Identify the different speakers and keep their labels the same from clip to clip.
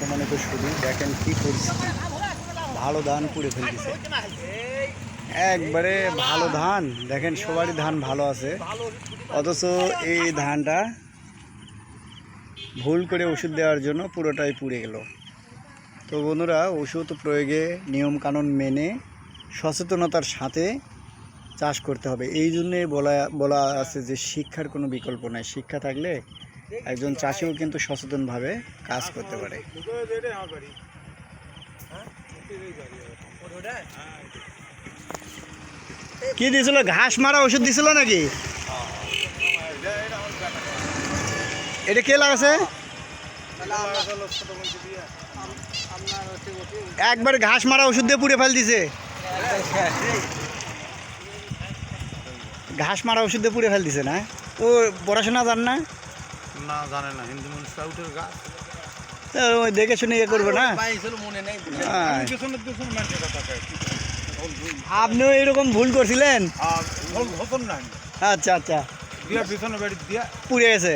Speaker 1: প্রমাণিত শুধু দেখেন কি পরিস্থিতি ভালো ধান পুড়ে ফেলতেছে। একবারে ভালো ধান। দেখেন, সবারই ধান ভালো আছে। অথচ এই ধানটা ভুল করে ওষুধ দেওয়ার জন্য পুরোটাই পুড়ে গেল। তো বন্ধুরা, ওষুধ প্রয়োগে নিয়মকানুন মেনে সচেতনতার সাথে চাষ করতে হবে। এই জন্যে বলা বলা আছে যে শিক্ষার কোনো বিকল্প নাই। শিক্ষা থাকলে একজন চাষিও কিন্তু সচেতনভাবে কাজ করতে পারে। কি দিয়েছিল ঘাস মারা ওষুধ দিছিল নাকি? এটা কে লাগাছে? একবার ঘাস মারা ওষুধ দিয়ে পুড়ে ফেল দিছে। ঘাস মারা ওষুধ দিয়ে পুড়ে ফেল দিছে না? ও পড়াশোনা জান না?
Speaker 2: না জানে না হিন্দু মানুষ স্কাউটের গাছ।
Speaker 1: ওই দেখে শুনে ইয়ে করব না?
Speaker 3: পাইছিল মনে নেই।
Speaker 1: হ্যাঁ। আপনিও এরকম ভুল করছিলেন? আচ্ছা আচ্ছা। পুড়ে গেছে।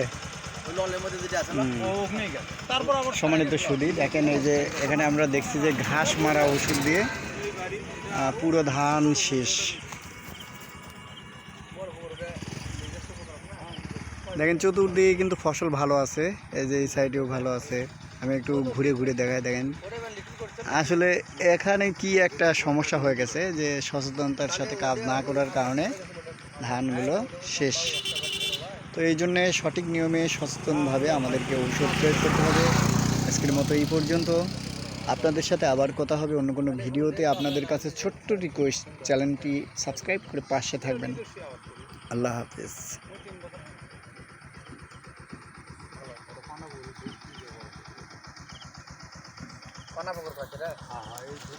Speaker 3: ওই
Speaker 1: সম্মানিত সুদী দেখেন এই যে এখানে আমরা দেখছি যে ঘাস মারা ওষুধ দিয়ে পুরো ধান শেষ। দেখেন চতুর্দিকে কিন্তু ফসল ভালো আছে। এই যে এই সাইডেও ভালো আছে। আমি একটু ঘুরে ঘুরে দেখাই দেখেন। আসলে এখানে কি একটা সমস্যা হয়ে গেছে যে সচেতনতার সাথে কাজ না করার কারণে ধানগুলো শেষ। তো এই জন্যে সঠিক নিয়মে সচেতনভাবে আমাদেরকে ঔষধ প্রয়োগ করতে হবে। আজকের মতো এই পর্যন্ত। আপনাদের সাথে আবার কথা হবে অন্য কোনো ভিডিওতে। আপনাদের কাছে ছোট্ট রিকোয়েস্ট চ্যানেলটি সাবস্ক্রাইব করে পাশে থাকবেন। আল্লাহ হাফেজ।
Speaker 3: பண்ணாமல் கொடுப்பாச்சு